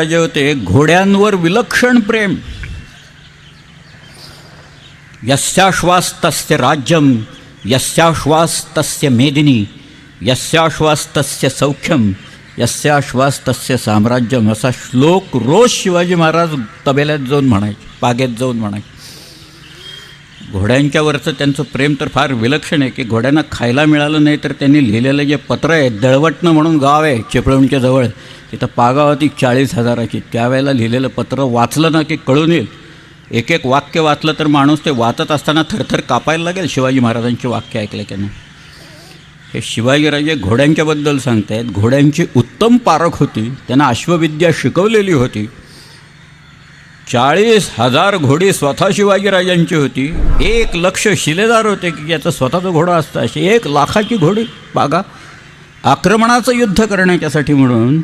जे होते घोड्यांवर विलक्षण प्रेम. यस्याश्वास तस्य राज्यम यस्याश्वास तस्य मेदिनी यस्याश्वास तस्य सौख्यम यस्याश्वास तस्य साम्राज्यम असा श्लोक रोज शिवाजी महाराज तबेल्यात जाऊन म्हणायचे बागेत जाऊन म्हणायचे. घोड्यांच्यावरचं त्यांचं प्रेम तर फार विलक्षण आहे की घोड्यांना खायला मिळालं नाही तर त्यांनी लिहिलेलं जे पत्र आहे दळवटणं म्हणून गाव आहे चिपळूणच्या जवळ तिथं पागा होती चाळीस हजाराची त्यावेळेला लिहिलेलं पत्र वाचलं ना की कळून येईल. एक एक वाक्य वाचलं तर माणूस ते वाचत असताना थरथर कापायला लागेल शिवाजी महाराजांची वाक्य ऐकलं की नाही. हे शिवाजीराजे घोड्यांच्याबद्दल सांगतायत. घोड्यांची उत्तम पारख होती त्यांना अश्वविद्या शिकवलेली होती. चाळीस हजार घोडी स्वतः शिवाजीराजांची होती. एक लक्ष शिलेदार होते की याचं स्वतःचं घोडा असतं. अशी एक लाखाची घोडी बागा. आक्रमणाचं युद्ध करण्याच्यासाठी म्हणून